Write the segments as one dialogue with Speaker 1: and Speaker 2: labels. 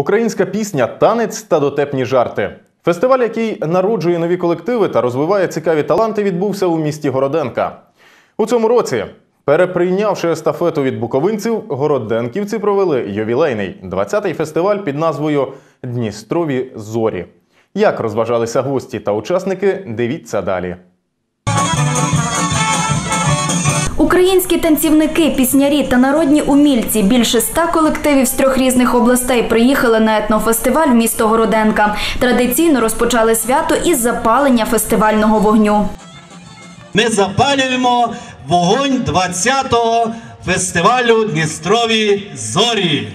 Speaker 1: Українська пісня, танець та дотепні жарти. Фестиваль, який народжує нові колективи та розвиває цікаві таланти, відбувся у місті Городенка. У цьому році, переприйнявши естафету від буковинців, городенківці провели ювілейний 20-й фестиваль під назвою Дністрові зорі. Як розважалися гості та учасники, дивіться далі.
Speaker 2: Українські танцівники, піснярі та народні умільці більше ста колективів з трьох різних областей приїхали на етнофестиваль в місто Городенка. Традиційно розпочали свято із запалення фестивального вогню.
Speaker 3: Ми запалюємо вогонь 20-го фестивалю Дністрові зорі.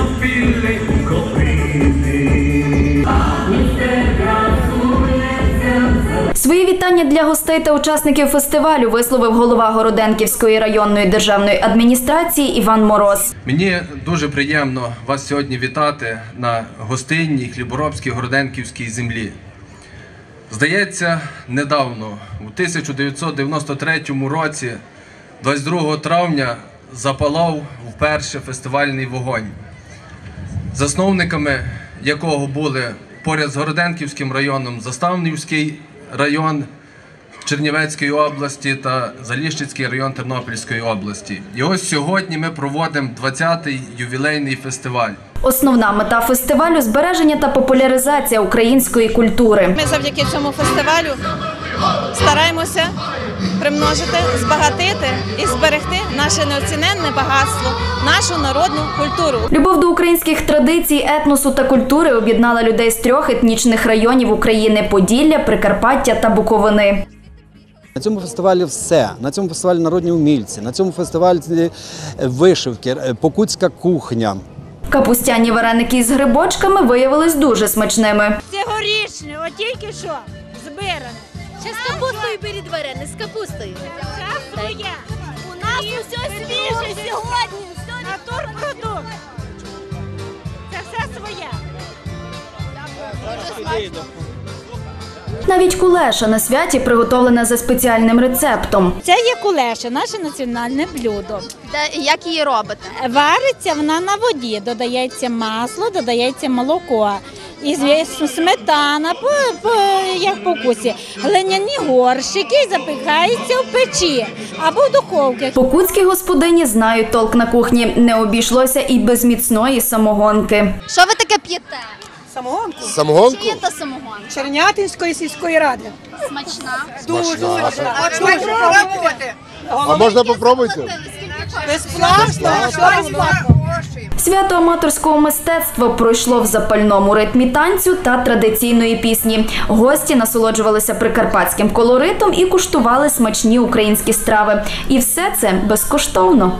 Speaker 2: Свої вітання для гостей та учасників фестивалю висловив голова Городенківської районної державної адміністрації Іван Мороз.
Speaker 4: Мені дуже приємно вас сьогодні вітати на гостинній хліборобській городенківській землі. Здається, недавно, у 1993 році, 22 травня, запалав вперше фестивальний вогонь, засновниками якого були поряд з Городенківським районом Заставнівський район Чернівецької області та Заліщицький район Тернопільської області. І ось сьогодні ми проводимо 20-й ювілейний фестиваль.
Speaker 2: Основна мета фестивалю збереження та популяризація української культури.
Speaker 5: Ми завдяки цьому фестивалю стараємося примножити, збагатити і зберегти наше неоціненне багатство, нашу народну культуру.
Speaker 2: Любов до українських традицій, етносу та культури об'єднала людей з трьох етнічних районів України: Поділля, Прикарпаття та Буковини.
Speaker 6: На цьому фестивалі все. На цьому фестивалі народні умільці, на цьому фестивалі е, вишивки, е, покутська кухня.
Speaker 2: Капустяні вареники із грибочками виявились дуже смачними.
Speaker 7: Цьогорічне, от тільки що збиране.
Speaker 8: Капустою беріть варене, з капустою.
Speaker 7: Це своє. У нас усе свіже сьогодні. Натурпродукт. Це все своє.
Speaker 2: Навіть кулеша на святі приготовлена за спеціальним рецептом.
Speaker 7: Це є кулеша, наше національне блюдо.
Speaker 8: Та як її робите?
Speaker 7: Вариться вона на воді, додається масло, додається молоко. І звісно, сметана, по, по, як по вкусі. глиняні горщики запихаються в печі або в духовки.
Speaker 2: Покутські господині знають толк на кухні. Не обійшлося і без міцної самогонки.
Speaker 8: Що ви таке п'єте?
Speaker 9: Самогонку
Speaker 8: Чи є то самогон?
Speaker 9: Чернятинської сільської ради.
Speaker 8: Смачна.
Speaker 9: Дуже
Speaker 7: А
Speaker 9: А можна попробуйте?
Speaker 7: Безплатно, безплатно.
Speaker 2: Свято аматорського мистецтва пройшло в запальному ритмі танцю та традиційної пісні. Гості насолоджувалися прикарпатським колоритом і куштували смачні українські страви. І все це безкоштовно.